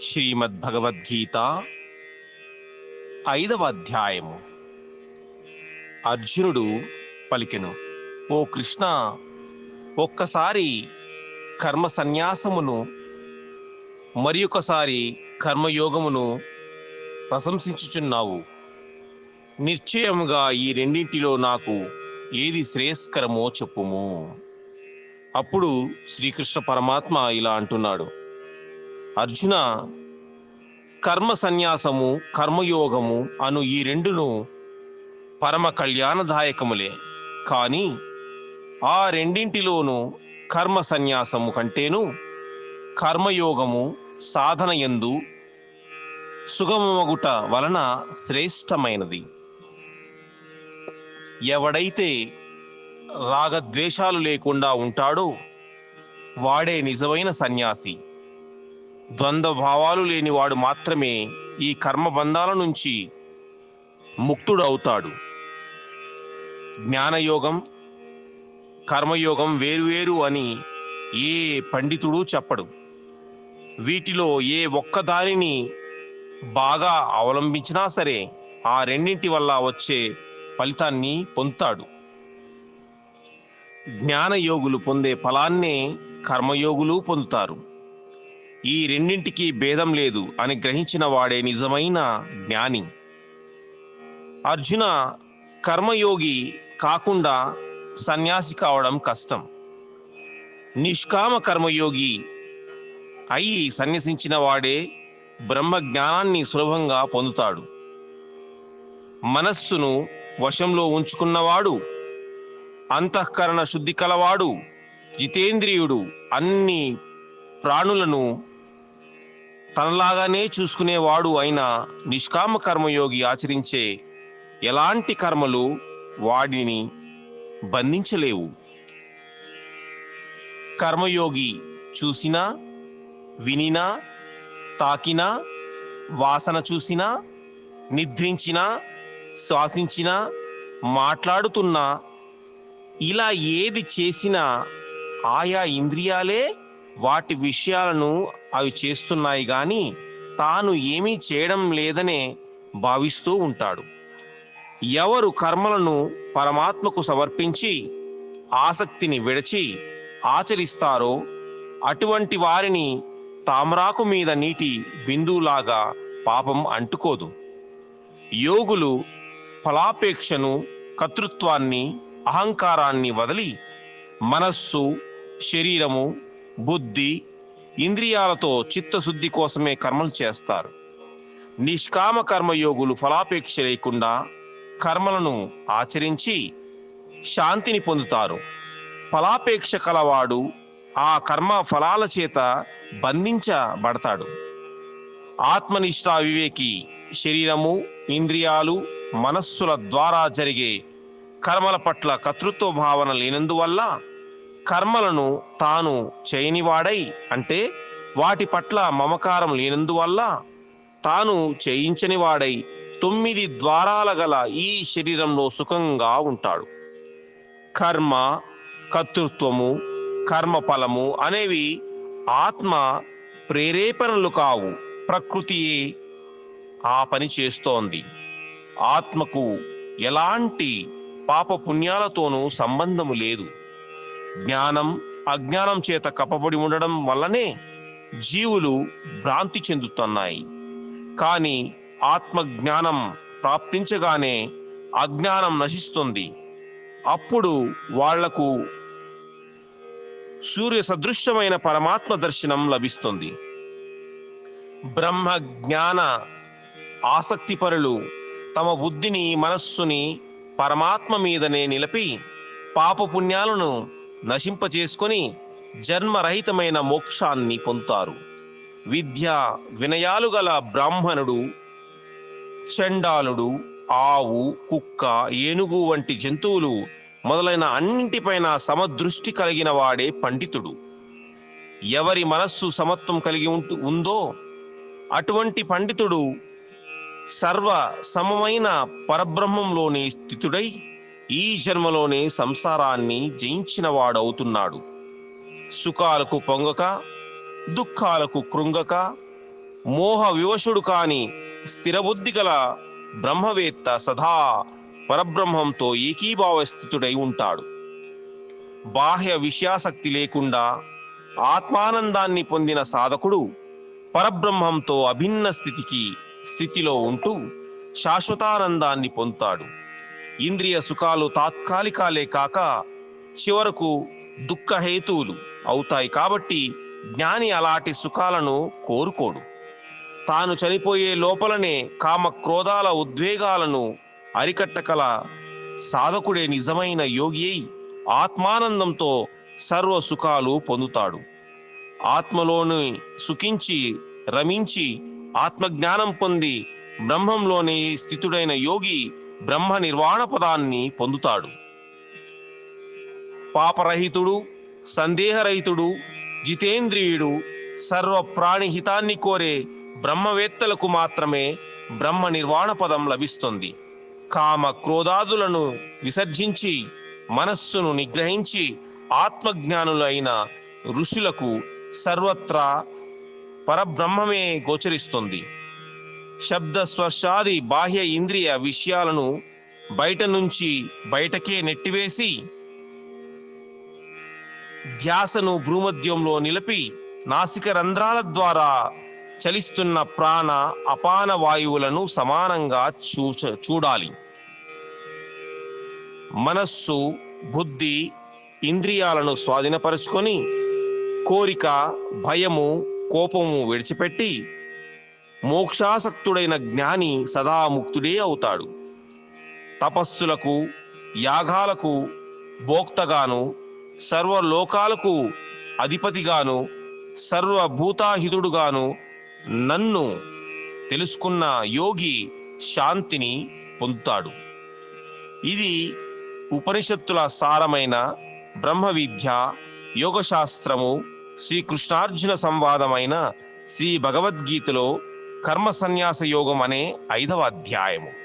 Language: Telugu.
శ్రీమద్భగవద్గీత ఐదవ అధ్యాయము అర్జునుడు పలికెను ఓ కృష్ణ ఒక్కసారి కర్మ సన్యాసమును మరి ఒకసారి కర్మయోగమును ప్రశంసించుచున్నావు. నిశ్చయముగా ఈ రెండింటిలో నాకు ఏది శ్రేయస్కరమో చెప్పుము. అప్పుడు శ్రీకృష్ణ పరమాత్మ ఇలా అంటున్నాడు అర్జున కర్మ సన్యాసము కర్మయోగము అను ఈ రెండును పరమ కళ్యాణదాయకములే. కానీ ఆ రెండింటిలోనూ కర్మ సన్యాసము కంటేను కర్మయోగము సాధన ఎందు సుగమమగుట వలన శ్రేష్టమైనది. ఎవడైతే రాగద్వేషాలు లేకుండా ఉంటాడో వాడే నిజమైన సన్యాసి. ద్వంద్వ భావాలు లేనివాడు మాత్రమే ఈ కర్మబంధాల నుంచి ముక్తుడు అవుతాడు జ్ఞానయోగం కర్మయోగం వేరువేరు అని ఏ పండితుడు చెప్పడు. వీటిలో ఏ ఒక్క దానిని బాగా అవలంబించినా సరే ఆ రెండింటి వల్ల వచ్చే ఫలితాన్ని పొందుతాడు. జ్ఞానయోగులు పొందే ఫలాన్నే కర్మయోగులు పొందుతారు. ఈ రెండింటికి భేదం లేదు అని గ్రహించిన వాడే నిజమైన జ్ఞాని. అర్జున కర్మయోగి కాకుండా సన్యాసి కావడం కష్టం. నిష్కామ కర్మయోగి అయి సన్యసించిన వాడే బ్రహ్మ జ్ఞానాన్ని సులభంగా పొందుతాడు. మనస్సును వశంలో ఉంచుకున్నవాడు అంతఃకరణ శుద్ధి కలవాడు జితేంద్రియుడు అన్ని ప్రాణులను తనలాగానే చూసుకునేవాడు అయిన నిష్కామ కర్మయోగి ఆచరించే ఎలాంటి కర్మలు వాడిని బంధించలేవు. కర్మయోగి చూసినా వినినా తాకినా వాసన చూసినా నిద్రించినా శ్వాసించినా మాట్లాడుతున్నా ఇలా ఏది చేసినా ఆయా ఇంద్రియాలే వాటి విషయాలను అవి చేస్తున్నాయి కానీ తాను ఏమీ చేయడం లేదనే భావిస్తూ ఉంటాడు. ఎవరు కర్మలను పరమాత్మకు సమర్పించి ఆసక్తిని విడచి ఆచరిస్తారో అటువంటి వారిని తామరాకు మీద నీటి బిందువులాగా పాపం అంటుకోదు. యోగులు ఫలాపేక్షను కర్తృత్వాన్ని అహంకారాన్ని వదిలి మనస్సు శరీరము బుద్ధి ఇంద్రియాలతో చిత్తశుద్ధి కోసమే కర్మలు చేస్తారు. నిష్కామ కర్మయోగులు ఫలాపేక్ష లేకుండా కర్మలను ఆచరించి శాంతిని పొందుతారు. ఫలాపేక్ష కలవాడు ఆ కర్మ ఫలాల చేత బంధించబడతాడు. ఆత్మనిష్ట వివేకి శరీరము ఇంద్రియాలు మనస్సుల ద్వారా జరిగే కర్మల పట్ల కర్తృత్వ భావన లేనందువల్ల కర్మలను తాను చేయనివాడై అంటే వాటి పట్ల మమకారం లేనందువల్ల తాను చేయించని వాడై తొమ్మిది ద్వారాల గల ఈ శరీరంలో సుఖంగా ఉంటాడు. కర్మ కర్తృత్వము కర్మఫలము అనేవి ఆత్మ ప్రేరేపణలు కావు. ప్రకృతియే ఆ పని చేస్తోంది. ఆత్మకు ఎలాంటి పాపపుణ్యాలతోనూ సంబంధము లేదు. జ్ఞానం అజ్ఞానం చేత కప్పబడి ఉండడం వల్లనే జీవులు భ్రాంతి చెందుతున్నాయి. కానీ ఆత్మజ్ఞానం ప్రాప్తించగానే అజ్ఞానం నశిస్తుంది. అప్పుడు వాళ్ళకు సూర్య సదృశ్యమైన పరమాత్మ దర్శనం లభిస్తుంది. బ్రహ్మ జ్ఞాన ఆసక్తిపరులు తమ బుద్ధిని మనస్సుని పరమాత్మ మీదనే నిలిపి పాపపుణ్యాలను నశింపచేసుకొని జన్మరహితమైన మోక్షాన్ని పొందుతారు. విద్య వినయాలు గల బ్రాహ్మణుడు చండాలుడు ఆవు కుక్క ఏనుగు వంటి జంతువులు మొదలైన అన్నింటిపైన సమదృష్టి కలిగిన వాడే పండితుడు. ఎవరి మనస్సు సమత్వం కలిగి ఉంటు ఉందో అటువంటి పండితుడు సర్వ సమమైన పరబ్రహ్మంలోని స్థితుడై ఈ జన్మలోనే సంసారాన్ని జయించిన వాడవుతున్నాడు సుఖాలకు పొంగక దుఃఖాలకు కృంగక మోహ వివశుడు కాని స్థిరబుద్ధి గల బ్రహ్మవేత్త సదా పరబ్రహ్మంతో ఏకీభావస్థితుడై ఉంటాడు. బాహ్య విషయాసక్తి లేకుండా ఆత్మానందాన్ని పొందిన సాధకుడు పరబ్రహ్మంతో అభిన్న స్థితికి స్థితిలో ఉంటూ శాశ్వతానందాన్ని పొందుతాడు. ఇంద్రియ సుఖాలు తాత్కాలికాలే కాక చివరకు దుఃఖహేతువులు అవుతాయి కాబట్టి జ్ఞాని అలాంటి సుఖాలను కోరుకోడు. తాను చనిపోయే లోపలనే కామ క్రోధాల ఉద్వేగాలను అరికట్టకల సాధకుడే నిజమైన యోగి అయి ఆత్మానందంతో సర్వ సుఖాలు పొందుతాడు. ఆత్మలోని సుఖించి రమించి ఆత్మజ్ఞానం పొంది బ్రహ్మంలోని స్థితుడైన యోగి బ్రహ్మ నిర్వాణ పదాన్ని పొందుతాడు. పాపరహితుడు సందేహరహితుడు జితేంద్రియుడు సర్వ ప్రాణి హితాన్ని కోరే బ్రహ్మవేత్తలకు మాత్రమే బ్రహ్మ నిర్వాణ పదం లభిస్తుంది. కామ క్రోధాదులను విసర్జించి మనస్సును నిగ్రహించి ఆత్మజ్ఞానులైన ఋషులకు సర్వత్రా పరబ్రహ్మమే గోచరిస్తుంది. శబ్ద స్పర్శాది బాహ్య ఇంద్రియ విషయాలను బయట నుంచి బయటకే నెట్టివేసి ధ్యాసను భూమధ్యంలో నిలిపి నాసిక రంధ్రాల ద్వారా చలిస్తున్న ప్రాణ అపాన వాయువులను సమానంగా చూచ చూడాలి. మనస్సు బుద్ధి ఇంద్రియాలను స్వాధీనపరుచుకొని కోరిక భయము కోపము విడిచిపెట్టి మోక్షాసక్తుడైన జ్ఞాని సదా ముక్తుడే అవుతాడు. తపస్సులకు యాగాలకు భోక్తగాను సర్వలోకాలకు అధిపతిగాను సర్వభూతాహితుడుగాను నన్ను తెలుసుకున్న యోగి శాంతిని పొందుతాడు. ఇది ఉపనిషత్తుల సారమైన బ్రహ్మ విద్య యోగశాస్త్రము శ్రీకృష్ణార్జున సంవాదమైన శ్రీ భగవద్గీతలో కర్మ సన్యాస యోగం అనే ఐదవ అధ్యాయము.